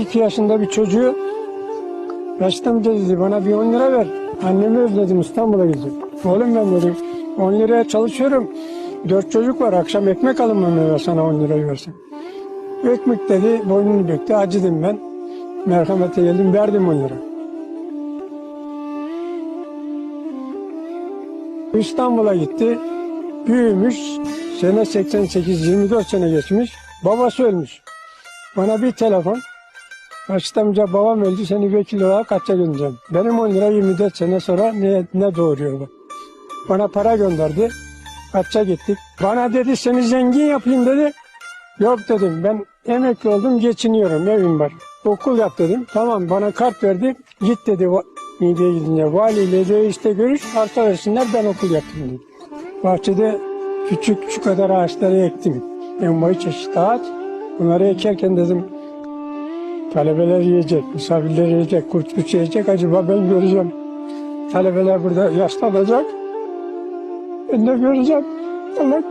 İki yaşında bir çocuğu Raşit amca dedi bana bir 10 lira ver. Annemi özledim İstanbul'a gideceğim. Oğlum ben dedim 10 liraya çalışıyorum. Dört çocuk var akşam ekmek alınmam eve sana 10 lirayı versin. Ekmek dedi boynunu büktü acıdım ben. Merhamete geldim verdim 10 lira. İstanbul'a gitti. Büyümüş. Sene 88, 24 sene geçmiş. Babası ölmüş. Bana bir telefon. Raşit amca babam öldü seni vekil olarak kaça göndereceğim. Benim 10 lira 24 sene sonra ne, ne doğuruyor bu? Bana para gönderdi. Kaça gittik. Bana dedi seni zengin yapayım dedi. Yok dedim ben emekli oldum geçiniyorum evim var. Okul yap dedim. Tamam bana kart verdi. Git dedi mideye gidince. Valiyle de görüş arsa versinler ben okul yaptım dedi. Bahçede küçük şu kadar ağaçları ektim. Envai çeşit ağaç. Bunları ekerken dedim talebeler yiyecek, misafirler yiyecek, kurt kuş yiyecek. Acaba ben göreceğim. Talebeler burada yaşlanacak. Ben de göreceğim. Allah